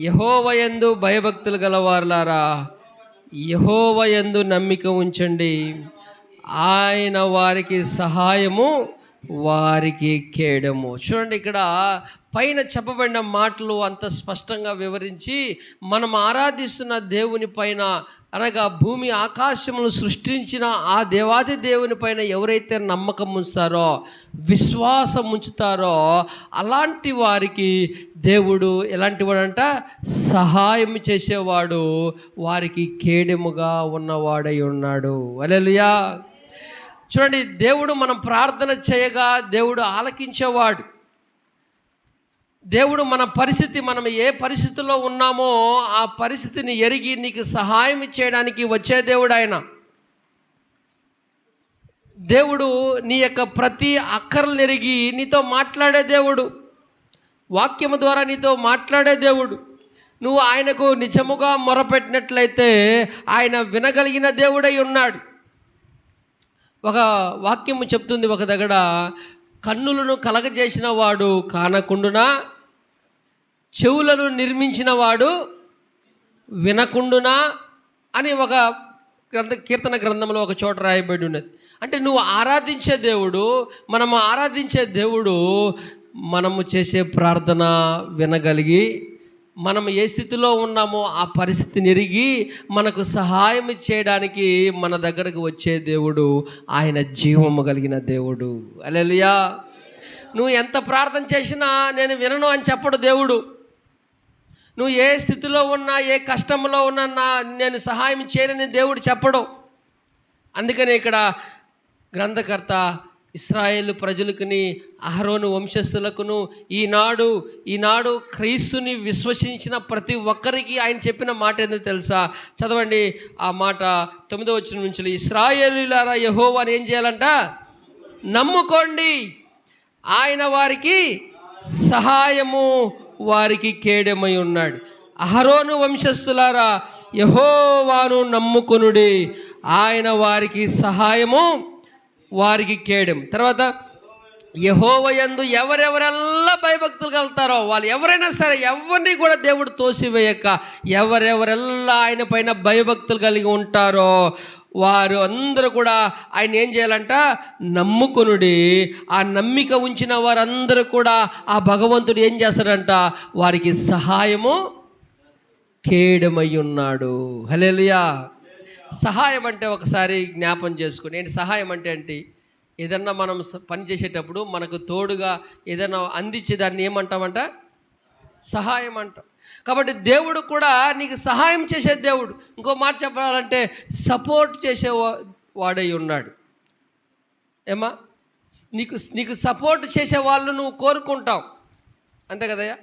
యహోవయందు భయభక్తులు గలవారులారా యహోవయందు నమ్మిక ఉంచండి. ఆయన వారికి సహాయము వారికి కేడము. చూడండి ఇక్కడ పైన చెప్పబడిన మాటలు అంత స్పష్టంగా వివరించి మనం ఆరాధిస్తున్న దేవుని పైన అనగా భూమి ఆకాశమును సృష్టించిన ఆ దేవాది దేవుని పైన ఎవరైతే నమ్మకం ఉంచుతారో విశ్వాసం ఉంచుతారో అలాంటి వారికి దేవుడు ఎలాంటి వాడంట సహాయం చేసేవాడు వారికి కేడెముగా ఉన్నవాడై ఉన్నాడు. అలెలుయా చూడండి దేవుడు మనం ప్రార్థన చేయగా దేవుడు ఆలకించేవాడు. దేవుడు మన పరిస్థితి మనం ఏ పరిస్థితిలో ఉన్నామో ఆ పరిస్థితిని ఎరిగి నీకు సహాయం చేయడానికి వచ్చే దేవుడు ఆయన. దేవుడు నీ యొక్క ప్రతి అక్కర్లు ఎరిగి నీతో మాట్లాడే దేవుడు. వాక్యము ద్వారా నీతో మాట్లాడే దేవుడు. నువ్వు ఆయనకు నిజముగా మొరపెట్టినట్లయితే ఆయన వినగలిగిన దేవుడై ఉన్నాడు. ఒక వాక్యము చెప్తుంది ఒక దగ్గర కన్నులను కలగజేసిన వాడు కానకుండునా? చెవులను నిర్మించిన వాడు వినకుండునా అని ఒక గ్రంథ కీర్తన గ్రంథంలో ఒక చోట రాయబడి ఉన్నది. అంటే నువ్వు ఆరాధించే దేవుడు మనము ఆరాధించే దేవుడు మనము చేసే ప్రార్థన వినగలిగి మనం ఏ స్థితిలో ఉన్నామో ఆ పరిస్థితిని ఎరిగి మనకు సహాయం చేయడానికి మన దగ్గరకు వచ్చే దేవుడు ఆయన జీవము కలిగిన దేవుడు. అలెలుయా నువ్వు ఎంత ప్రార్థన చేసినా నేను వినను అని చెప్పడు దేవుడు. నువ్వు ఏ స్థితిలో ఉన్నా ఏ కష్టంలో ఉన్నా నా నేను సహాయం చేయనని దేవుడు చెప్పడు. అందుకని ఇక్కడ గ్రంథకర్త ఇస్రాయేల్ ప్రజలకుని అహరోను వంశస్థులకును ఈనాడు ఈనాడు క్రీస్తుని విశ్వసించిన ప్రతి ఒక్కరికి ఆయన చెప్పిన మాట ఏందో తెలుసా? చదవండి ఆ మాట తొమ్మిదో వచ్చిన నుంచి. ఇస్రాయేలీలారా యహోవా అని ఏం చేయాలంట? నమ్ముకోండి. ఆయన వారికి సహాయము వారికి కేడమై ఉన్నాడు. అహరోను వంశస్థులారా యహోవాను నమ్ముకొనుడి. ఆయన వారికి సహాయము వారికి కేడం. తర్వాత యహోవయందు ఎవరెవరెల్లా భయభక్తులు కలుగుతారో వాళ్ళు ఎవరైనా సరే ఎవరిని కూడా దేవుడు తోసివేయక ఎవరెవరెల్లా ఆయన పైన భయభక్తులు కలిగి ఉంటారో వారు అందరూ కూడా ఆయన ఏం చేయాలంట? నమ్ముకునుడి. ఆ నమ్మిక ఉంచిన వారందరూ కూడా ఆ భగవంతుడు ఏం చేస్తాడంట? వారికి సహాయము కేడమై ఉన్నాడు హలేలుయా సహాయం అంటే ఒకసారి జ్ఞాపం చేసుకుని ఏంటి సహాయం అంటే ఏంటి? ఏదన్నా మనం పని చేసేటప్పుడు మనకు తోడుగా ఏదైనా అందించే దాన్ని ఏమంటామంట? సహాయం అంటాం. కాబట్టి దేవుడు కూడా నీకు సహాయం చేసే దేవుడు. ఇంకో మాట చెప్పాలంటే సపోర్ట్ చేసే వా- వాడై ఉన్నాడు. ఏమా నీకు నీకు సపోర్ట్ చేసే వాళ్ళు నువ్వు కోరుకుంటావు. అంతే కదయ్యా?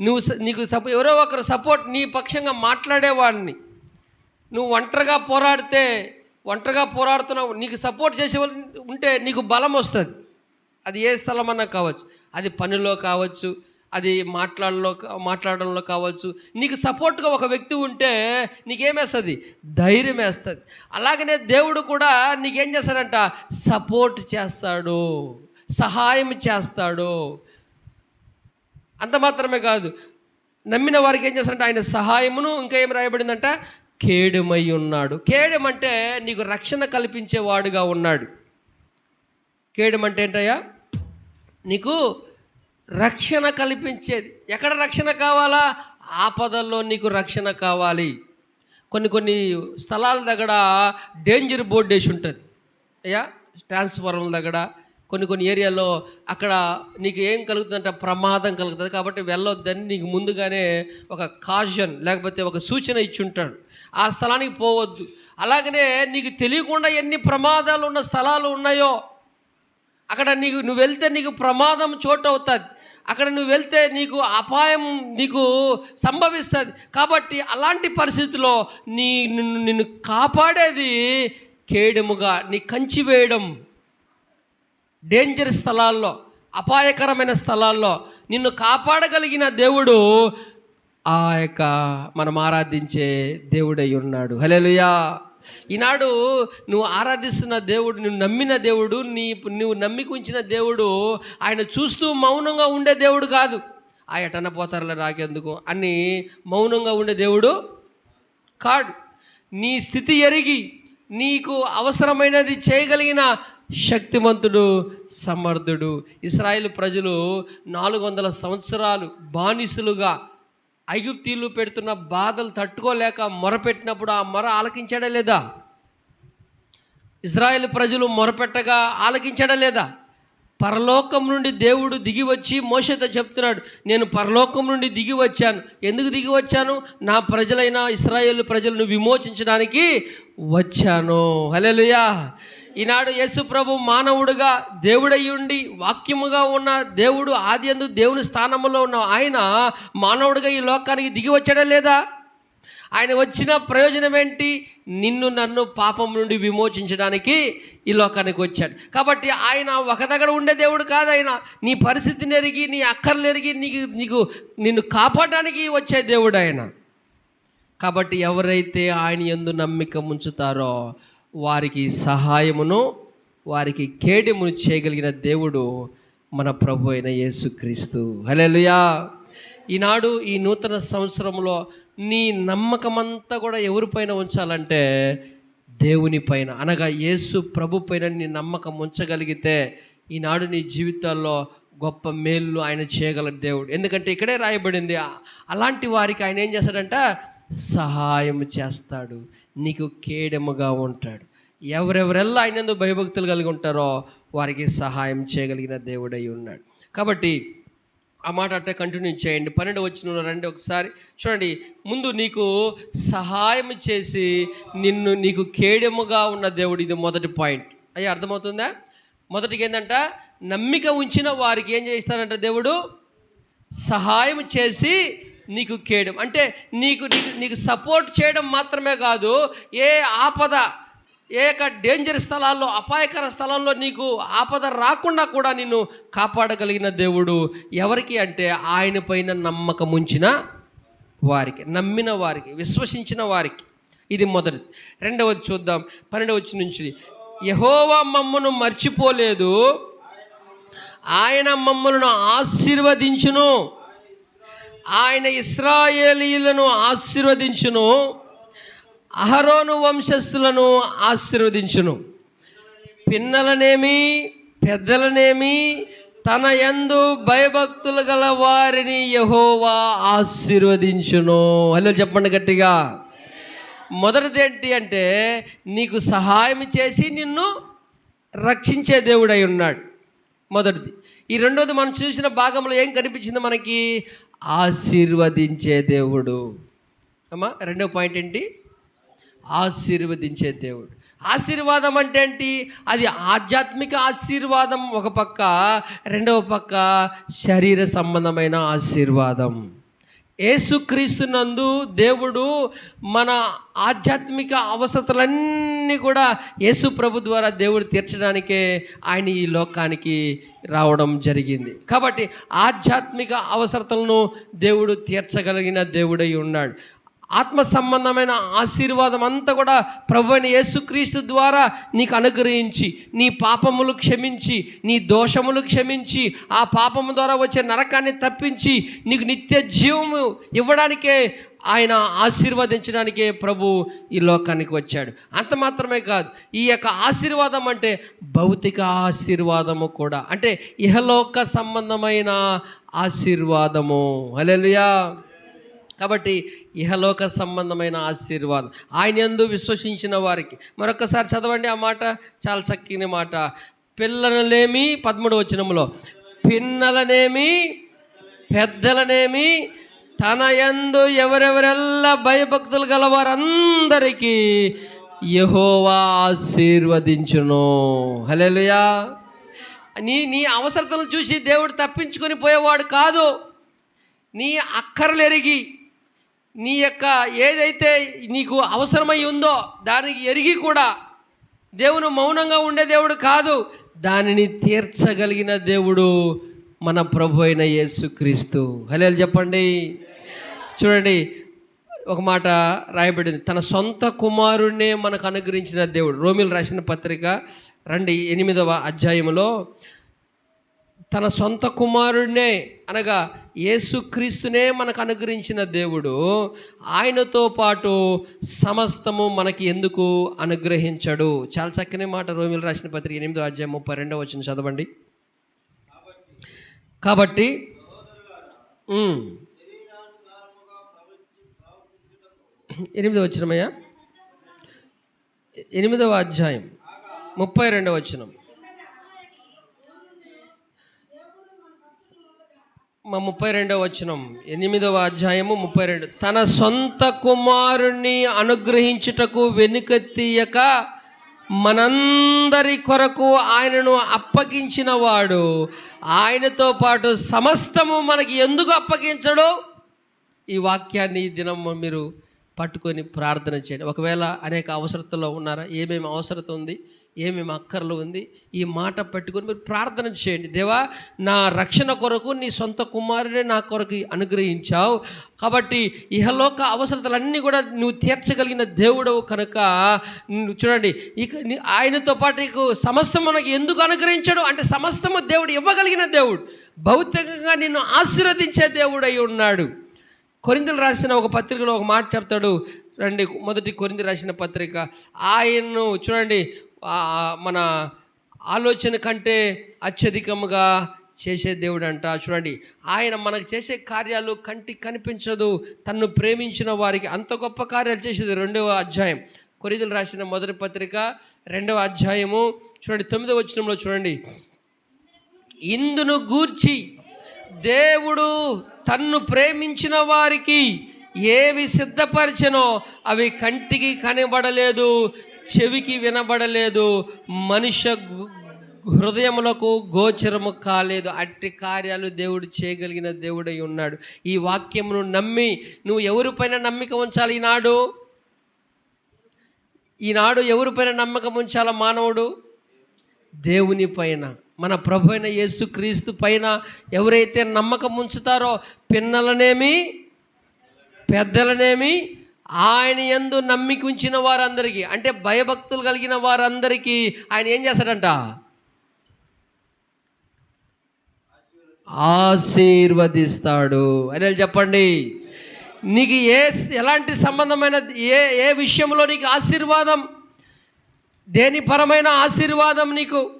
నువ్వు స- నీకు సపో ఎవరో ఒకరు సపోర్ట్ నీ పక్షంగా మాట్లాడేవాడిని. నువ్వు ఒంటరిగా పోరాడితే ఒంటరిగా పోరాడుతున్నావు నీకు సపోర్ట్ చేసే వాళ్ళు ఉంటే నీకు బలం వస్తుంది. అది ఏ స్థలం అన్నా కావచ్చు. అది పనిలో కావచ్చు అది మాట్లాడలో మాట్లాడడంలో కావచ్చు. నీకు సపోర్ట్గా ఒక వ్యక్తి ఉంటే నీకేమేస్తుంది? ధైర్యం వేస్తుంది అలాగనే దేవుడు కూడా నీకేం చేస్తాడంట? సపోర్ట్ చేస్తాడు. సహాయం చేస్తాడు. అంత మాత్రమే కాదు. నమ్మిన వారికి ఏం చేస్తాడంటే? ఆయన సహాయమును ఇంకా ఏం రాయబడిందంట? కేడుమై ఉన్నాడు. కేడమంటే నీకు రక్షణ కల్పించేవాడుగా ఉన్నాడు. కేడమంటే ఏంటయ్యా? నీకు రక్షణ కల్పించేది. ఎక్కడ రక్షణ కావాలా? ఆపదల్లో నీకు రక్షణ కావాలి. కొన్ని కొన్ని స్థలాల దగ్గర డేంజర్ బోర్డు వేసి ఉంటుంది. అయ్యా? ట్రాన్స్ఫార్మర్ దగ్గర కొన్ని కొన్ని ఏరియాలో అక్కడ నీకు ఏం కలుగుతుందంటే ప్రమాదం కలుగుతుంది. కాబట్టి వెళ్ళొద్దని నీకు ముందుగానే ఒక కాషన్ లేకపోతే ఒక సూచన ఇచ్చి ఉంటాడు ఆ స్థలానికి పోవద్దు. అలాగనే నీకు తెలియకుండా ఎన్ని ప్రమాదాలు ఉన్న స్థలాలు ఉన్నాయో అక్కడ నీకు నువ్వు వెళ్తే నీకు ప్రమాదం చోటు అవుతుంది అక్కడ నువ్వు వెళ్తే నీకు అపాయం నీకు సంభవిస్తుంది. కాబట్టి అలాంటి పరిస్థితిలో నీ నిన్ను నిన్ను కాపాడేది కేయడముగా నీ కంచి వేయడం. డేంజర్ స్థలాల్లో అపాయకరమైన స్థలాల్లో నిన్ను కాపాడగలిగిన దేవుడు ఆ యొక్క మనం ఆరాధించే దేవుడై ఉన్నాడు. హలేలుయా ఈనాడు నువ్వు ఆరాధిస్తున్న దేవుడు నువ్వు నమ్మిన దేవుడు నీ నువ్వు నమ్మిక ఉంచిన దేవుడు ఆయన చూస్తూ మౌనంగా ఉండే దేవుడు కాదు. ఆ ఎటన పోతారులే నాకెందుకు? అని మౌనంగా ఉండే దేవుడు కాడు. నీ స్థితి ఎరిగి నీకు అవసరమైనది చేయగలిగిన శక్తిమంతుడు సమర్థుడు. ఇస్రాయేల్ ప్రజలు నాలుగు వందల సంవత్సరాలు బానిసులుగా ఐగుప్తీలు పెడుతున్న బాధలు తట్టుకోలేక మొరపెట్టినప్పుడు ఆ మొర ఆలకించాడా లేదా? ఇజ్రాయెల్ ప్రజలు మొరపెట్టగా ఆలకించాడా లేదా? పరలోకం నుండి దేవుడు దిగి వచ్చి మోసతో చెప్తున్నాడు నేను పరలోకం నుండి దిగి వచ్చాను. ఎందుకు దిగి వచ్చాను? నా ప్రజలైన ఇస్రాయేల్ ప్రజలను విమోచించడానికి వచ్చాను. హల్లెలూయా! ఈనాడు యేసు ప్రభు మానవుడుగా దేవుడయ్యుండి వాక్యముగా ఉన్న దేవుడు ఆది అందు దేవుని స్థానంలో ఉన్న ఆయన మానవుడిగా ఈ లోకానికి దిగి వచ్చాడా లేదా? ఆయన వచ్చిన ప్రయోజనం ఏంటి? నిన్ను నన్ను పాపం నుండి విమోచించడానికి ఈ లోకానికి వచ్చాడు. కాబట్టి ఆయన ఒక దగ్గర ఉండే దేవుడు కాదు ఆయన. నీ పరిస్థితిని ఎరిగి నీ అక్కర్లు ఎరిగి నీకు నీకు నిన్ను కాపాడడానికి వచ్చే దేవుడు ఆయన. కాబట్టి ఎవరైతే ఆయన ఎందు నమ్మిక ఉంచుతారో వారికి సహాయమును వారికి కేడెమును చేయగలిగిన దేవుడు మన ప్రభు అయిన యేసుక్రీస్తు హలెలుయా ఈనాడు ఈ నూతన సంవత్సరంలో నీ నమ్మకమంతా కూడా ఎవరిపైన ఉంచాలంటే దేవుని పైన. అనగా యేసు ప్రభు పైన నీ నమ్మకం ఉంచగలిగితే ఈనాడు నీ జీవితాల్లో గొప్ప మేలు ఆయన చేయగల దేవుడు. ఎందుకంటే ఇక్కడే రాయబడింది అలాంటి వారికి ఆయన ఏం చేస్తాడంట? సహాయం చేస్తాడు. నీకు కేడెముగా ఉంటాడు. ఎవరెవరెల్లా ఆయన ఎందుకు భయభక్తులు కలిగి ఉంటారో వారికి సహాయం చేయగలిగిన దేవుడై ఉన్నాడు. కాబట్టి ఆ మాట అట్టే కంటిన్యూ చేయండి. పన్నెండు వచ్చిన రండి ఒకసారి. చూడండి ముందు నీకు సహాయం చేసి నిన్ను నీకు కేడెముగా ఉన్న దేవుడు ఇది మొదటి పాయింట్. అయ్యా అర్థమవుతుందా? మొదటికి ఏంటంట నమ్మిక ఉంచిన వారికి ఏం చేస్తాడంట దేవుడు? సహాయం చేసి నీకు కేయడం అంటే నీకు నీకు నీకు సపోర్ట్ చేయడం మాత్రమే కాదు ఏ ఆపద ఏ యొక్క డేంజర్ స్థలాల్లో అపాయకర స్థలంలో నీకు ఆపద రాకుండా కూడా నిన్ను కాపాడగలిగిన దేవుడు ఎవరికి అంటే ఆయన పైన నమ్మకం ఉంచిన వారికి నమ్మిన వారికి విశ్వసించిన వారికి. ఇది మొదటిది. రెండవది చూద్దాం. పన్నెండవచ్చి నుంచి యహోవా మమ్మను మర్చిపోలేదు. ఆయన మమ్మలను ఆశీర్వదించును. ఆయన ఇస్రాయేలీలను ఆశీర్వదించును అహరోను వంశస్థులను ఆశీర్వదించును. పిన్నలనేమి పెద్దలనేమి తన యందు భయభక్తులు గల వారిని యహోవా ఆశీర్వదించును. హలో చెప్పండి గట్టిగా. మొదటిది ఏంటి అంటే నీకు సహాయం చేసి నిన్ను రక్షించే దేవుడై ఉన్నాడు. మొదటిది. ఈ రెండోది మనం చూసిన భాగంలో ఏం కనిపించింది మనకి? ఆశీర్వదించే దేవుడు. అమ్మా రెండో పాయింట్ ఏంటి? ఆశీర్వదించే దేవుడు. ఆశీర్వాదం అంటే ఏంటి? అది ఆధ్యాత్మిక ఆశీర్వాదం ఒక పక్క రెండవ పక్క శరీర సంబంధమైన ఆశీర్వాదం. యేసుక్రీస్తునందు దేవుడు మన ఆధ్యాత్మిక అవసరతలన్నీ కూడా యేసు ప్రభు ద్వారా దేవుడు తీర్చడానికే ఆయన ఈ లోకానికి రావడం జరిగింది. కాబట్టి ఆధ్యాత్మిక అవసరతలను దేవుడు తీర్చగలిగిన దేవుడై ఉన్నాడు. ఆత్మ సంబంధమైన ఆశీర్వాదం అంతా కూడా ప్రభుని యేసుక్రీస్తు ద్వారా నీకు అనుగ్రహించి నీ పాపములు క్షమించి నీ దోషములు క్షమించి ఆ పాపము ద్వారా వచ్చే నరకాన్ని తప్పించి నీకు నిత్య జీవము ఇవ్వడానికే ఆయన ఆశీర్వదించడానికే ప్రభు ఈ లోకానికి వచ్చాడు. అంత మాత్రమే కాదు ఈ యొక్క ఆశీర్వాదం అంటే భౌతిక ఆశీర్వాదము కూడా. అంటే ఇహలోక సంబంధమైన ఆశీర్వాదము. హల్లెలూయా. కాబట్టి ఇహలోక సంబంధమైన ఆశీర్వాదం. ఆయన ఎందు విశ్వసించిన వారికి. మరొకసారి చదవండి ఆ మాట చాలా చక్కని మాట. పిల్లలనేమి పదమూడు వచనంలో పిన్నలనేమి పెద్దలనేమి తన ఎందు ఎవరెవరెల్లా భయభక్తులు గల వారందరికీ యహోవా ఆశీర్వదించును. హలేలుయా నీ నీ అవసరతలను చూసి దేవుడు తప్పించుకొని పోయేవాడు కాదు. నీ అక్కర్లు ఎరిగి నీ యొక్క ఏదైతే నీకు అవసరమై ఉందో దానికి ఎరిగి కూడా దేవుడు మౌనంగా ఉండే దేవుడు కాదు దానిని తీర్చగలిగిన దేవుడు మన ప్రభు అయిన యేసుక్రీస్తు. హలో చెప్పండి. చూడండి ఒక మాట రాయబడింది. తన సొంత కుమారుణ్ణే మనకు అనుగ్రహించిన దేవుడు. రోమిల్ రాసిన పత్రిక రండి ఎనిమిదవ అధ్యాయంలో తన సొంత కుమారుడినే అనగా యేసుక్రీస్తునే మనకు అనుగ్రహించిన దేవుడు ఆయనతో పాటు సమస్తము మనకి ఎందుకు అనుగ్రహించడు? చాలా చక్కని మాట రోమిలు రాసిన పత్రిక ఎనిమిదో అధ్యాయం ముప్పై రెండో వచ్చిన చదవండి. కాబట్టి ఎనిమిదో వచ్చినమయ్యా ఎనిమిదవ అధ్యాయం ముప్పై రెండవ వచనం. మా ముప్పై రెండవ వచనం ఎనిమిదవ అధ్యాయము ముప్పై రెండు తన సొంత కుమారుణ్ణి అనుగ్రహించుటకు వెనుక తీయక మనందరి కొరకు ఆయనను అప్పగించిన వాడు ఆయనతో పాటు సమస్తము మనకి ఎందుకు అప్పగించడు? ఈ వాక్యాన్ని ఈ దినం మీరు పట్టుకొని ప్రార్థన చేయండి. ఒకవేళ అనేక అవసరతలో ఉన్నారా? ఏమేమి అవసరత ఉంది? ఏమేమి అక్కర్లు ఉంది. ఈ మాట పెట్టుకొని మీరు ప్రార్థన చేయండి. దేవా నా రక్షణ కొరకు నీ సొంత కుమారుడే నా కొరకు అనుగ్రహించావు. కాబట్టి ఇహలోక అవసరతలన్నీ కూడా నువ్వు తీర్చగలిగిన దేవుడవు కనుక చూడండి ఇక ఆయనతో పాటు నీకు సమస్తం మనకి ఎందుకు అనుగ్రహించాడు? అంటే సమస్తము దేవుడు ఇవ్వగలిగిన దేవుడు. భౌతికంగా నిన్ను ఆశీర్వదించే దేవుడు అయి ఉన్నాడు. కొరిందలు రాసిన ఒక పత్రికలో ఒక మాట చెప్తాడు. రండి మొదటి కొరింది రాసిన పత్రిక. ఆయన్ను చూడండి మన ఆలోచన కంటే అత్యధికముగా చేసే దేవుడు అంట చూడండి ఆయన మనకు చేసే కార్యాలు కంటికి కనిపించదు. తన్ను ప్రేమించిన వారికి అంత గొప్ప కార్యాలు చేసేది రెండవ అధ్యాయం. కొరిదలు రాసిన మొదటి పత్రిక రెండవ అధ్యాయము. చూడండి తొమ్మిదవ వచనంలో చూడండి. ఇందును గూర్చి దేవుడు తన్ను ప్రేమించిన వారికి ఏవి సిద్ధపరిచెనో అవి కంటికి కనబడలేదు. చెవికి వినబడలేదు మనుష్య హృదయములకు గోచరము కాలేదు. అట్టి కార్యాలు దేవుడు చేయగలిగిన దేవుడై ఉన్నాడు. ఈ వాక్యమును నమ్మి నువ్వు ఎవరిపైన నమ్మిక ఉంచాలి ఈనాడు? ఈనాడు ఎవరిపైన నమ్మకం ఉంచాల మానవుడు? దేవుని పైన. మన ప్రభు అయిన యేసుక్రీస్తు పైన ఎవరైతే నమ్మకం ఉంచుతారో పిన్నలనేమి? పెద్దలనేమి? ఆయన ఎందు నమ్మిక ఉంచిన వారందరికీ అంటే భయభక్తులు కలిగిన వారందరికీ ఆయన ఏం చేస్తాడంట? ఆశీర్వదిస్తాడు. అని చెప్పండి. నీకు ఏ ఎలాంటి సంబంధమైన ఏ ఏ విషయంలో నీకు ఆశీర్వాదం? దేని పరమైన ఆశీర్వాదం నీకు?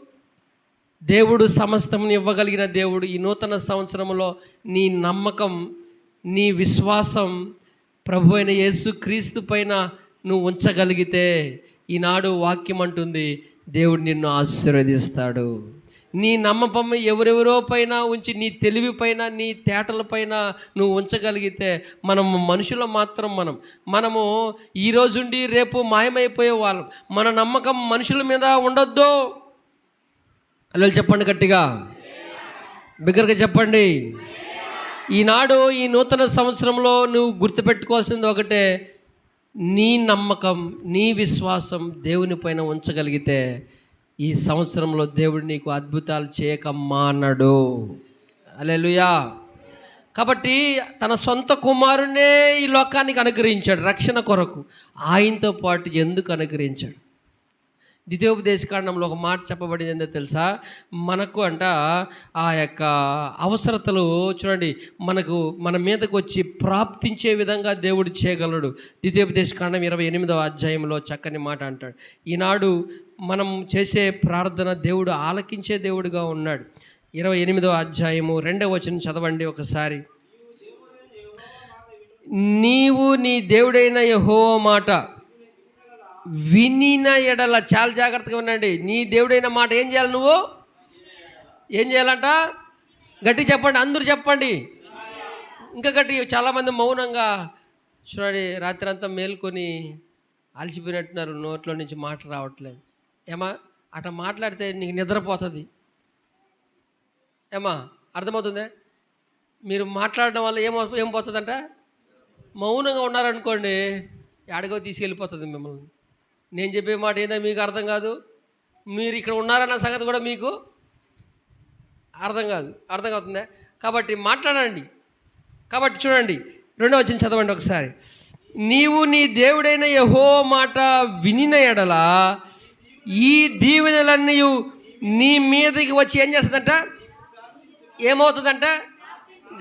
దేవుడు సమస్తం ఇవ్వగలిగిన దేవుడు ఈ నూతన సంవత్సరంలో నీ నమ్మకం నీ విశ్వాసం ప్రభు అయిన యేసు క్రీస్తు పైన నువ్వు ఉంచగలిగితే ఈనాడు వాక్యం అంటుంది దేవుడు నిన్ను ఆశీర్వదిస్తాడు. నీ నమ్మకం ఎవరెవరో పైన ఉంచి నీ తెలివి పైన నీ తేటల పైన నువ్వు ఉంచగలిగితే మనం మనుషులు మాత్రం మనం. మనము ఈ రోజుండి రేపు మాయమైపోయే వాళ్ళం. మన నమ్మకం మనుషుల మీద ఉండొద్దు. అల్లలు చెప్పండి గట్టిగా. బిగ్గరగా చెప్పండి. ఈనాడు ఈ నూతన సంవత్సరంలో నువ్వు గుర్తుపెట్టుకోవాల్సింది ఒకటే నీ నమ్మకం నీ విశ్వాసం దేవుని పైన ఉంచగలిగితే ఈ సంవత్సరంలో దేవుడు నీకు అద్భుతాలు చేయక మానడు అలెలుయా కాబట్టి తన సొంత కుమారునే ఈ లోకానికి అనుగ్రహించాడు రక్షణ కొరకు. ఆయనతో పాటు ఎందుకు అనుగ్రహించాడు? ద్వితీయోపదేశకాండంలో ఒక మాట చెప్పబడింది ఏందో తెలుసా? మనకు అంట ఆ యొక్క అవసరతలు చూడండి మనకు మన మీదకు వచ్చి ప్రాప్తించే విధంగా దేవుడు చేయగలడు. ద్వితీయోపదేశకాండం ఇరవై ఎనిమిదవ అధ్యాయంలో చక్కని మాట అంటాడు. ఈనాడు మనం చేసే ప్రార్థన దేవుడు ఆలకించే దేవుడుగా ఉన్నాడు. ఇరవై ఎనిమిదవ అధ్యాయము రెండవ వచనం చదవండి ఒకసారి. నీవు నీ దేవుడైన యహో మాట వినిన ఎడల చాలా జాగ్రత్తగా ఉండండి. నీ దేవుడైన మాట ఏం చేయాలి నువ్వు? ఏం చేయాలంట? గట్టి చెప్పండి అందరూ చెప్పండి. ఇంకా గట్టి చాలామంది మౌనంగా చూడండి రాత్రి అంతా మేల్కొని అలసిపోయినట్టున్నారు. నోట్లో నుంచి మాట రావట్లేదు. ఏమా అట మాట్లాడితే నీకు నిద్రపోతుంది. ఏమా అర్థమవుతుందే? మీరు మాట్లాడడం వల్ల ఏం ఏం పోతుందంట? మౌనంగా ఉన్నారనుకోండి ఎడగో తీసుకెళ్ళిపోతుంది మిమ్మల్ని. నేను చెప్పే మాట ఏందో మీకు అర్థం కాదు. మీరు ఇక్కడ ఉన్నారన్న సంగతి కూడా మీకు అర్థం కాదు. అర్థం అవుతుందా కాబట్టి మాట్లాడండి. కాబట్టి చూడండి రెండో వచ్చిన చదవండి ఒకసారి. నీవు నీ దేవుడైన యహో మాట వినిన ఎడల ఈ దీవెనలన్నీ నీ మీదకి వచ్చి ఏం చేస్తుందంట? ఏమవుతుందంట?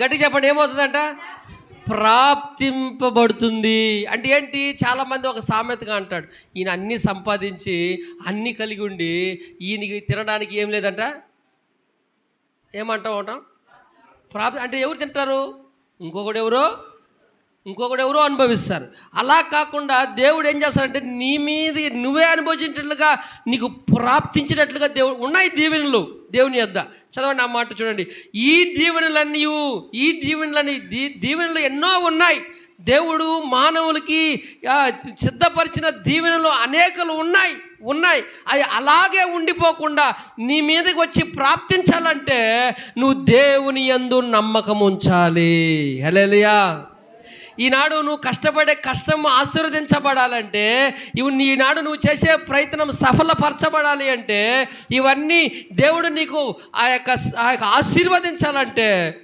గట్టి చెప్పండి ఏమవుతుందంట? ప్రాప్తింపబడుతుంది. అంటే ఏంటి? చాలామంది ఒక సామెతగా అంటాడు. ఈయన అన్నీ సంపాదించి అన్నీ కలిగి ఉండి ఈయనకి తినడానికి ఏం లేదంట? ఏమంటాం అంటాం ప్రాప్తి అంటే ఎవరు తింటారు? ఇంకొకడు ఎవరో? ఇంకొకడు ఎవరో అనుభవిస్తారు. అలా కాకుండా దేవుడు ఏం చేస్తాడంటే నీ మీద నువ్వే అనుభవించినట్లుగా నీకు ప్రాప్తించినట్లుగా దేవుడు ఉన్నాయి దీవెనలు. దేవుని యొద్ద. చదవండి ఆ మాట చూడండి. ఈ దీవెనలన్నీ ఈ దీవెనలన్నీ దీ దీవెనలు ఎన్నో ఉన్నాయి. దేవుడు మానవులకి సిద్ధపరిచిన దీవెనలు అనేకలు ఉన్నాయి ఉన్నాయి. అవి అలాగే ఉండిపోకుండా నీ మీదకి వచ్చి ప్రాప్తించాలంటే నువ్వు దేవుని ఎందు నమ్మకం ఉంచాలి. హలేలియా ఈనాడు నువ్వు కష్టపడే కష్టం ఆశీర్వదించబడాలంటే ఇవి ఈనాడు నువ్వు చేసే ప్రయత్నం సఫలపరచబడాలి అంటే ఇవన్నీ దేవుడు నీకు ఆ యొక్క ఆ యొక్క ఆశీర్వదించాలంటే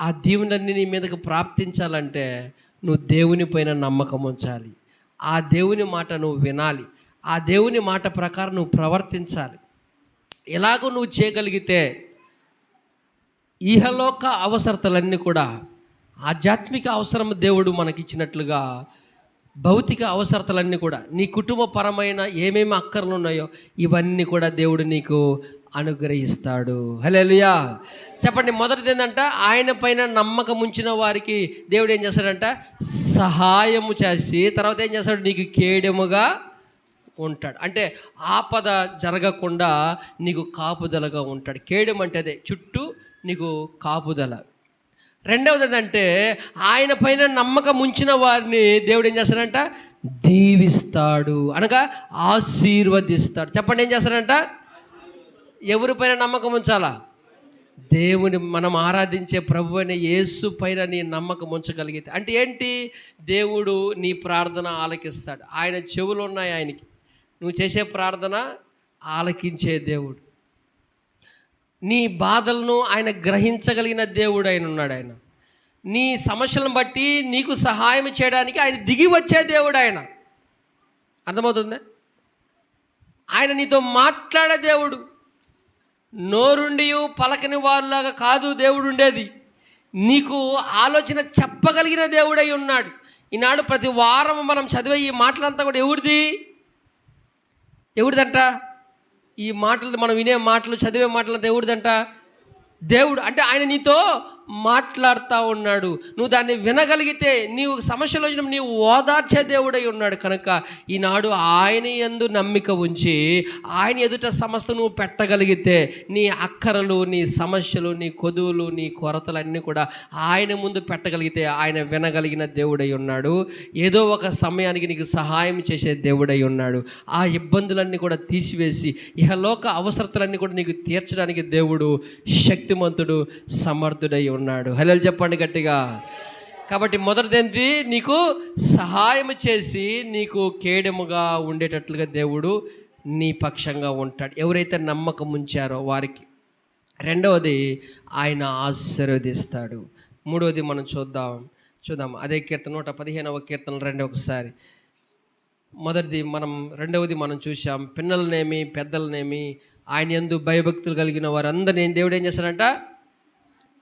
ఆ దీవునన్నీ నీ మీదకు ప్రాప్తించాలంటే నువ్వు దేవుని పైన నమ్మకం ఉంచాలి. ఆ దేవుని మాట నువ్వు వినాలి. ఆ దేవుని మాట ప్రకారం నువ్వు ప్రవర్తించాలి. ఎలాగో నువ్వు చేయగలిగితే ఇహలోక అవసరతలన్నీ కూడా ఆధ్యాత్మిక అవసరం దేవుడు మనకిచ్చినట్లుగా భౌతిక అవసరతలన్నీ కూడా నీ కుటుంబపరమైన ఏమేమి అక్కర్లు ఉన్నాయో ఇవన్నీ కూడా దేవుడు నీకు అనుగ్రహిస్తాడు. హలేలుయా చెప్పండి మొదటిది ఏంటంట ఆయన పైన నమ్మకం ఉంచిన వారికి దేవుడు ఏం చేస్తాడంట? సహాయము చేసి తర్వాత ఏం చేస్తాడు? నీకు కేడెముగా ఉంటాడు. అంటే ఆపద జరగకుండా నీకు కాపుదలగా ఉంటాడు. కేడెం అంటే అదే చుట్టూ నీకు కాపుదల. రెండవది ఏంటంటే ఆయన పైన నమ్మకం ఉంచిన వారిని దేవుడు ఏం చేస్తాడంట? దీవిస్తాడు. అనగా ఆశీర్వదిస్తాడు. చెప్పండి ఏం చేస్తాడంట? ఎవరిపైన నమ్మకం ఉంచాలా? దేవుని మనం ఆరాధించే ప్రభు అనే యేసు పైన నీ నమ్మకం ఉంచగలిగితే. అంటే ఏంటి? దేవుడు నీ ప్రార్థన ఆలకిస్తాడు. ఆయన చెవులు ఉన్నాయి ఆయనకి. నువ్వు చేసే ప్రార్థన ఆలకించే దేవుడు. నీ బాధలను ఆయన గ్రహించగలిగిన దేవుడు ఆయన ఉన్నాడు ఆయన. నీ సమస్యలను బట్టి నీకు సహాయం చేయడానికి ఆయన దిగి వచ్చే దేవుడు ఆయన. అర్థమవుతుందా? ఆయన నీతో మాట్లాడే దేవుడు. నోరుండి పలకని వారులాగా కాదు దేవుడు ఉండేది. నీకు ఆలోచన చెప్పగలిగిన దేవుడై ఉన్నాడు. ఈనాడు ప్రతి వారం మనం చదివే ఈ మాటలంతా కూడా ఎవరిది? ఎవరిదంట? ఈ మాటలు మనం వినే మాటలు చదివే మాటలు దేవుడిదంట. దేవుడు అంటే ఆయన నీతో మాట్లాడుతూ ఉన్నాడు. నువ్వు దాన్ని వినగలిగితే నీవు సమస్యలు వచ్చిన నీవు ఓదార్చే దేవుడై ఉన్నాడు కనుక ఈనాడు ఆయన ఎందు నమ్మిక ఉంచి ఆయన ఎదుట సమస్త నువ్వు పెట్టగలిగితే నీ అక్కరలు నీ సమస్యలు నీ కొదువులు నీ కొరతలన్నీ కూడా ఆయన ముందు పెట్టగలిగితే ఆయన వినగలిగిన దేవుడై ఉన్నాడు. ఏదో ఒక సమయానికి నీకు సహాయం చేసే దేవుడై ఉన్నాడు. ఆ ఇబ్బందులన్నీ కూడా తీసివేసి ఇహలోక అవసరతలన్నీ కూడా నీకు తీర్చడానికి దేవుడు శక్తిమంతుడు సమర్థుడై ఉన్నాడు. హలో చెప్పండి గట్టిగా. కాబట్టి మొదటిది నీకు సహాయం చేసి నీకు కేడముగా ఉండేటట్లుగా దేవుడు నీ పక్షంగా ఉంటాడు. ఎవరైతే నమ్మకం ఉంచారో వారికి. రెండవది ఆయన ఆశీర్వదిస్తాడు. మూడవది మనం చూద్దాం. చూద్దాం. అదే కీర్తన నూట పదిహేనవ కీర్తన రెండు ఒకసారి. మొదటిది మనం రెండవది మనం చూసాం పిల్లలనేమి పెద్దలనేమి ఆయన ఎందు భయభక్తులు కలిగిన వారందరినీ దేవుడు ఏం చేస్తాడంట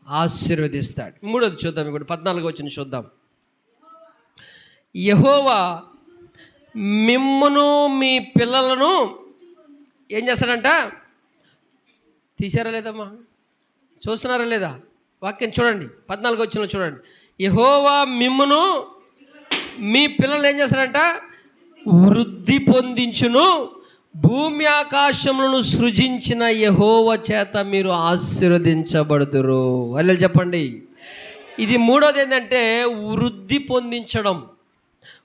ఆశీర్వదిస్తాడు. మూడోది చూద్దాం ఇప్పుడు పద్నాలుగు వచ్చిన చూద్దాం. యహోవా మిమ్మును మీ పిల్లలను ఏం చేస్తాడంట? తీశారా లేదమ్మా? చూస్తున్నారా లేదా? వాక్యం చూడండి పద్నాలుగు వచ్చిన చూడండి. యహోవా మిమ్మును మీ పిల్లలు ఏం చేస్తారంట వృద్ధి పొందించును. భూమి ఆకాశములను సృజించిన యహోవ చేత మీరు ఆశీర్వదించబడుదురు. వాళ్ళు చెప్పండి. ఇది మూడోది ఏంటంటే వృద్ధి పొందించడం.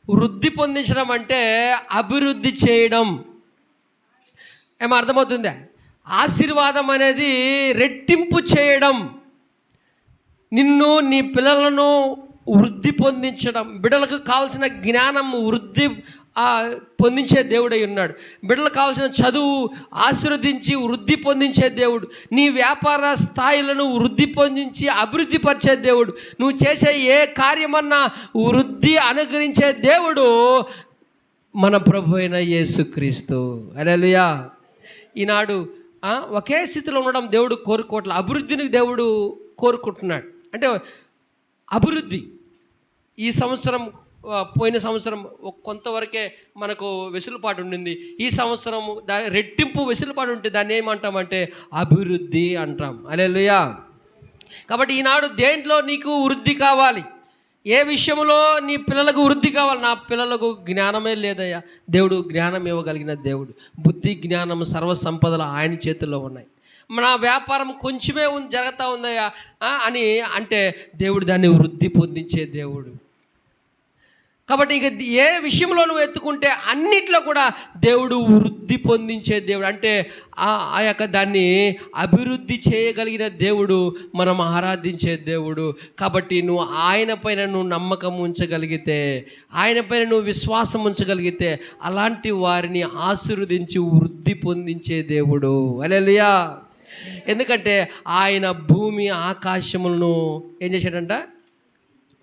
వృద్ధి పొందించడం అంటే అభివృద్ధి చేయడం. ఏమో అర్థమవుతుందా? ఆశీర్వాదం అనేది రెట్టింపు చేయడం. నిన్ను నీ పిల్లలను వృద్ధి పొందించడం. బిడ్డలకు కావాల్సిన జ్ఞానం వృద్ధి పొందించే దేవుడై ఉన్నాడు. బిడ్డలు కావాల్సిన చదువు ఆశీర్వదించి వృద్ధి పొందించే దేవుడు. నీ వ్యాపార స్థాయిలను వృద్ధి పొందించి అభివృద్ధి పరిచే దేవుడు. నువ్వు చేసే ఏ కార్యమన్నా వృద్ధి అనుగ్రహించే దేవుడు మన ప్రభు అయిన యేసుక్రీస్తు అలెలుయా ఈనాడు ఒకే స్థితిలో ఉండడం దేవుడు కోరుకోవట్లే. అభివృద్ధిని దేవుడు కోరుకుంటున్నాడు. అంటే అభివృద్ధి. ఈ సంవత్సరం పోయిన సంవత్సరం కొంతవరకే మనకు వెసులుబాటు ఉండింది. ఈ సంవత్సరం దా రెట్టింపు వెసులుబాటు ఉంటే దాన్ని ఏమంటామంటే అభివృద్ధి అంటాం. అలెలుయా కాబట్టి ఈనాడు దేంట్లో నీకు వృద్ధి కావాలి? ఏ విషయంలో నీ పిల్లలకు వృద్ధి కావాలి? నా పిల్లలకు జ్ఞానమే లేదయ్యా. దేవుడు జ్ఞానం ఇవ్వగలిగిన దేవుడు. బుద్ధి జ్ఞానం సర్వ సంపదలు ఆయన చేతుల్లో ఉన్నాయి. మన వ్యాపారం కొంచెమే ఉంది జరుగుతూ ఉందయ్యా. అని అంటే దేవుడు దాన్ని వృద్ధి పొందించే దేవుడు. కాబట్టి ఇక ఏ విషయంలో నువ్వు ఎత్తుకుంటే అన్నిట్లో కూడా దేవుడు వృద్ధి పొందించే దేవుడు. అంటే ఆ ఆ యొక్క దాన్ని అభివృద్ధి చేయగలిగిన దేవుడు మనం ఆరాధించే దేవుడు. కాబట్టి నువ్వు ఆయన పైన నువ్వు నమ్మకం ఉంచగలిగితే ఆయన పైన నువ్వు విశ్వాసం ఉంచగలిగితే అలాంటి వారిని ఆశీర్వదించి వృద్ధి పొందించే దేవుడు. అలెలుయా ఎందుకంటే ఆయన భూమి ఆకాశములను ఏం చేశాడంట?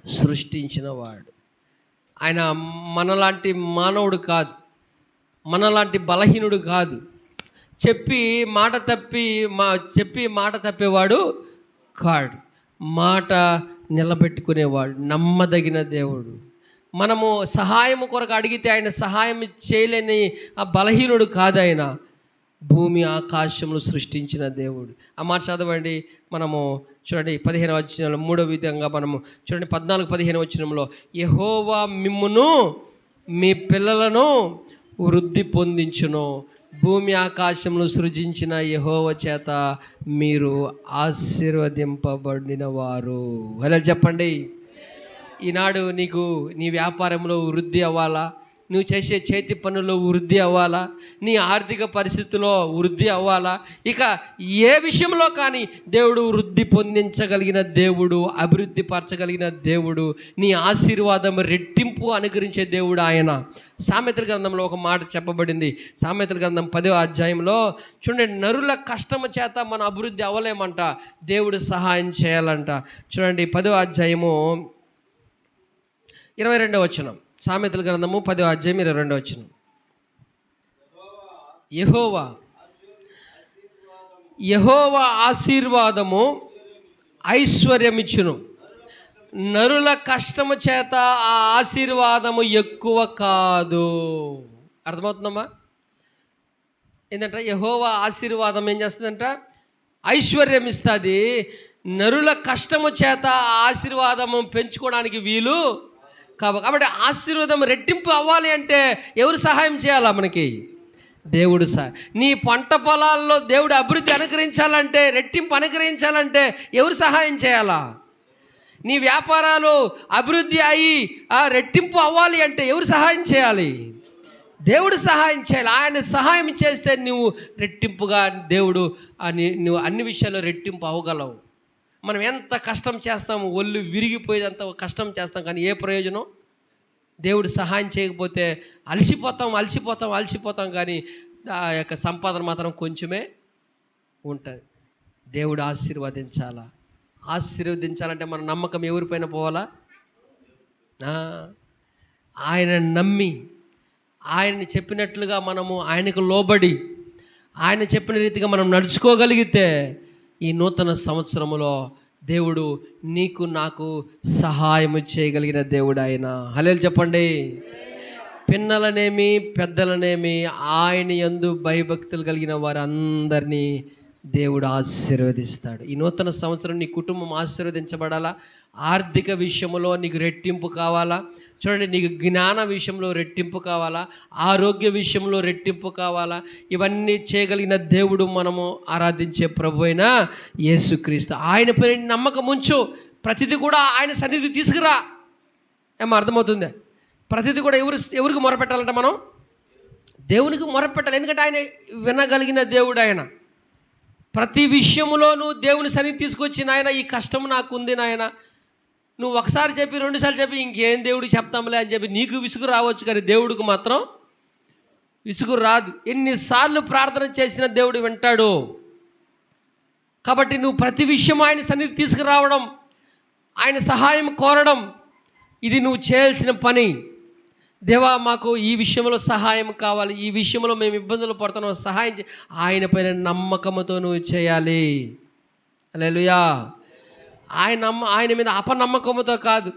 సృష్టించినవాడు. ఆయన మనలాంటి మానవుడు కాదు. మనలాంటి బలహీనుడు కాదు. చెప్పి మాట తప్పి మా చెప్పి మాట తప్పేవాడు కాడు. మాట నిలబెట్టుకునేవాడు నమ్మదగిన దేవుడు. మనము సహాయం కొరకు అడిగితే ఆయన సహాయం చేయలేని ఆ బలహీనుడు కాదు ఆయన. భూమి ఆకాశములు సృష్టించిన దేవుడు. ఆ మాట చదవండి. మనము చూడండి పదిహేను వచ్చినంలో మూడో విధంగా మనము చూడండి పద్నాలుగు పదిహేను వచ్చినంలో యహోవా మిమ్మును మీ పిల్లలను వృద్ధి పొందించును. భూమి ఆకాశములు సృజించిన యహోవ చేత మీరు ఆశీర్వదింపబడిన వారు అలా చెప్పండి. ఈనాడు నీకు నీ వ్యాపారంలో వృద్ధి అవ్వాలా? నువ్వు చేసే చేతి పనుల్లో వృద్ధి అవ్వాలా? నీ ఆర్థిక పరిస్థితిలో వృద్ధి అవ్వాలా? ఇక ఏ విషయంలో కానీ దేవుడు వృద్ధి పొందించగలిగిన దేవుడు అభివృద్ధి పరచగలిగిన దేవుడు నీ ఆశీర్వాదం రెట్టింపు అనుకరించే దేవుడు ఆయన. సామెతల గ్రంథంలో ఒక మాట చెప్పబడింది. సామెతల గ్రంథం పదో అధ్యాయంలో చూడండి నరుల కష్టము చేత మన అభివృద్ధి అవ్వలేమంట దేవుడు సహాయం చేయాలంట. చూడండి పదో అధ్యాయము ఇరవై రెండవ వచనం. సామెతల గ్రంథము పదో అధ్యాయం ఇరవై రెండవ వచ్చిన యహోవా యహోవా ఆశీర్వాదము ఐశ్వర్యమిచ్చును. నరుల కష్టము చేత ఆ ఆశీర్వాదము ఎక్కువ కాదు. అర్థమవుతుందమ్మా? ఏంటంటే యహోవా ఆశీర్వాదం ఏం చేస్తుందంట? ఐశ్వర్యం ఇస్తుంది నరుల కష్టము చేత ఆశీర్వాదము పెంచుకోవడానికి వీలు కాబట్టి ఆశీర్వాదం రెట్టింపు అవ్వాలి అంటే ఎవరు సహాయం చేయాలా మనకి? దేవుడు సహా నీ పంట పొలాల్లో దేవుడు అభివృద్ధి అనుకరించాలంటే రెట్టింపు అనుకరించాలంటే ఎవరు సహాయం చేయాలా? నీ వ్యాపారాలు అభివృద్ధి అయ్యి ఆ రెట్టింపు అవ్వాలి అంటే ఎవరు సహాయం చేయాలి? దేవుడు సహాయం చేయాలి. ఆయన సహాయం చేస్తే నువ్వు రెట్టింపుగా దేవుడు అని నువ్వు అన్ని విషయాల్లో రెట్టింపు అవ్వగలవు. మనం ఎంత కష్టం చేస్తాము ఒళ్ళు విరిగిపోయేంత కష్టం చేస్తాం కానీ ఏ ప్రయోజనం? దేవుడు సహాయం చేయకపోతే అలసిపోతాం అలసిపోతాం అలసిపోతాం కానీ ఆ యొక్క సంపాదన మాత్రం కొంచెమే ఉంటుంది. దేవుడు ఆశీర్వదించాలా? ఆశీర్వదించాలంటే మన నమ్మకం ఎవరిపైన పోవాలా? ఆయన నమ్మి ఆయన్ని చెప్పినట్లుగా మనము ఆయనకు లోబడి ఆయన చెప్పిన రీతిగా మనం నడుచుకోగలిగితే ఈ నూతన సంవత్సరములో దేవుడు నీకు నాకు సహాయం చేయగలిగిన దేవుడు ఆయన హలేలు చెప్పండి. పిన్నలనేమి పెద్దలనేమి ఆయన యందు భయభక్తులు కలిగిన వారందరినీ దేవుడు ఆశీర్వదిస్తాడు. ఈ నూతన సంవత్సరం నీ కుటుంబం ఆశీర్వదించబడాలా? ఆర్థిక విషయంలో నీకు రెట్టింపు కావాలా? చూడండి నీకు జ్ఞాన విషయంలో రెట్టింపు కావాలా? ఆరోగ్య విషయంలో రెట్టింపు కావాలా? ఇవన్నీ చేయగలిగిన దేవుడు మనము ఆరాధించే ప్రభు అయినా యేసుక్రీస్తు. ఆయన పైన నమ్మకం ఉంచు. ప్రతిదీ కూడా ఆయన సన్నిధి తీసుకురా. ఏమో అర్థమవుతుందా? ప్రతిదీ కూడా ఎవరు ఎవరికి మొరపెట్టాలంట మనం? దేవునికి మొరపెట్టాలి. ఎందుకంటే ఆయన వినగలిగిన దేవుడు ఆయన. ప్రతి విషయంలో నువ్వు దేవుని సన్నిధి తీసుకొచ్చి నాయన ఈ కష్టం నాకు ఉంది నాయన. నువ్వు ఒకసారి చెప్పి రెండుసార్లు చెప్పి ఇంకేం దేవుడికి చెప్తాంలే అని చెప్పి నీకు విసుగు రావచ్చు కానీ దేవుడికి మాత్రం విసుగు రాదు. ఎన్నిసార్లు ప్రార్థన చేసిన దేవుడు వింటాడు. కాబట్టి నువ్వు ప్రతి విషయం ఆయన సన్నిధి తీసుకురావడం ఆయన సహాయం కోరడం ఇది నువ్వు చేయాల్సిన పని. దేవా మాకు ఈ విషయంలో సహాయం కావాలి. ఈ విషయంలో మేము ఇబ్బందులు పడుతున్నాం. సహాయం చే ఆయన పైన నమ్మకంతో నువ్వు చేయాలి. అలెలుయా ఆయన నమ్మ ఆయన మీద అపనమ్మకంతో కాదు.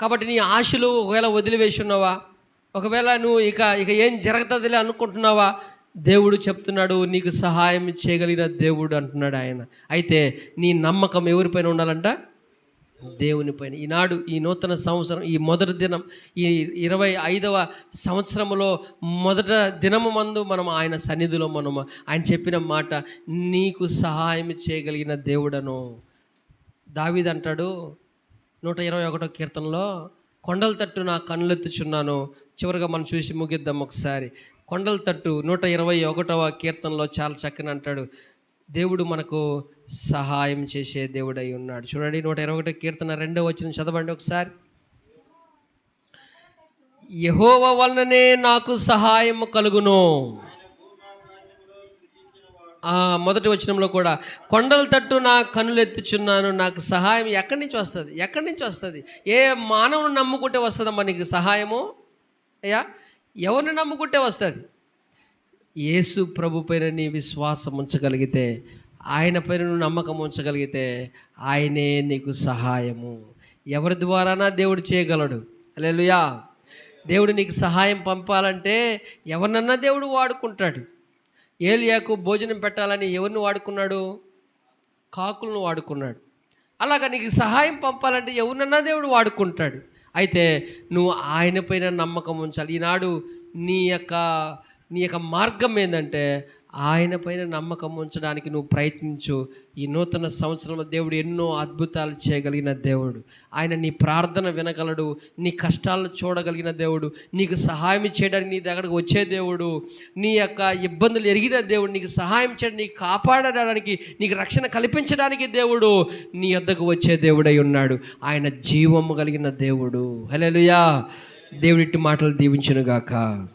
కాబట్టి నీ ఆశలు ఒకవేళ వదిలివేసున్నావా? ఒకవేళ నువ్వు ఇక ఇక ఏం జరుగుతుందిలే అనుకుంటున్నావా? దేవుడు చెప్తున్నాడు నీకు సహాయం చేయగలిగిన దేవుడు అంటున్నాడు ఆయన. అయితే నీ నమ్మకం ఎవరిపైన ఉండాలంట? దేవుని పైన. ఈనాడు ఈ నూతన సంవత్సరం ఈ మొదటి దినం ఈ ఇరవై ఐదవ సంవత్సరంలో మొదట దినము మందు మనం ఆయన సన్నిధిలో మనము ఆయన చెప్పిన మాట నీకు సహాయం చేయగలిగిన దేవుడను. దావిదంటాడు అంటాడు నూట ఇరవై ఒకటో కీర్తనలో కొండల తట్టు నా కన్నులెత్తుచున్నాను చివరిగా మనం చూసి ముగిద్దాం ఒకసారి. కొండల తట్టు నూట ఇరవై ఒకటవ కీర్తనలో చాలా చక్కని అంటాడు దేవుడు మనకు సహాయం చేసే దేవుడై ఉన్నాడు. చూడండి నూట ఇరవై ఒకటి కీర్తన రెండో వచ్చిన చదవండి ఒకసారి. యహోవ వలననే నాకు సహాయం కలుగును. మొదటి వచనంలో కూడా కొండల తట్టు నా కనులెత్తుచున్నాను నాకు సహాయం ఎక్కడి నుంచి వస్తుంది? ఎక్కడి నుంచి వస్తుంది? ఏ మానవుని నమ్ముకుంటే వస్తుందమ్మా నీకు సహాయము? అయ్యా ఎవరిని నమ్ముకుంటే వస్తుంది? యేసు ప్రభు పైన నీ విశ్వాసం ఉంచగలిగితే ఆయన పైన నువ్వు నమ్మకం ఉంచగలిగితే ఆయనే నీకు సహాయము. ఎవరి ద్వారానా దేవుడు చేయగలడు? అలెలుయా దేవుడు నీకు సహాయం పంపాలంటే ఎవరినన్నా దేవుడు వాడుకుంటాడు. ఏలియాకు భోజనం పెట్టాలని ఎవరిని వాడుకున్నాడు? కాకులను వాడుకున్నాడు. అలాగా నీకు సహాయం పంపాలంటే ఎవరినన్నా దేవుడు వాడుకుంటాడు. అయితే నువ్వు ఆయన పైన నమ్మకం ఉంచాలి. ఈనాడు నీ యొక్క నీ యొక్క మార్గం ఏంటంటే ఆయన పైన నమ్మకం ఉంచడానికి నువ్వు ప్రయత్నించు. ఈ నూతన సంవత్సరంలో దేవుడు ఎన్నో అద్భుతాలు చేయగలిగిన దేవుడు. ఆయన నీ ప్రార్థన వినగలడు నీ కష్టాలను చూడగలిగిన దేవుడు నీకు సహాయం చేయడానికి నీ దగ్గరకు వచ్చే దేవుడు నీ యొక్క ఇబ్బందులు ఎరిగిన దేవుడు నీకు సహాయం చేయడం నీకు కాపాడడానికి నీకు రక్షణ కల్పించడానికి దేవుడు నీ వద్దకు వచ్చే దేవుడై ఉన్నాడు. ఆయన జీవము కలిగిన దేవుడు. హల్లెలూయా. దేవుడిట్టి మాటలు దీవించునుగాక.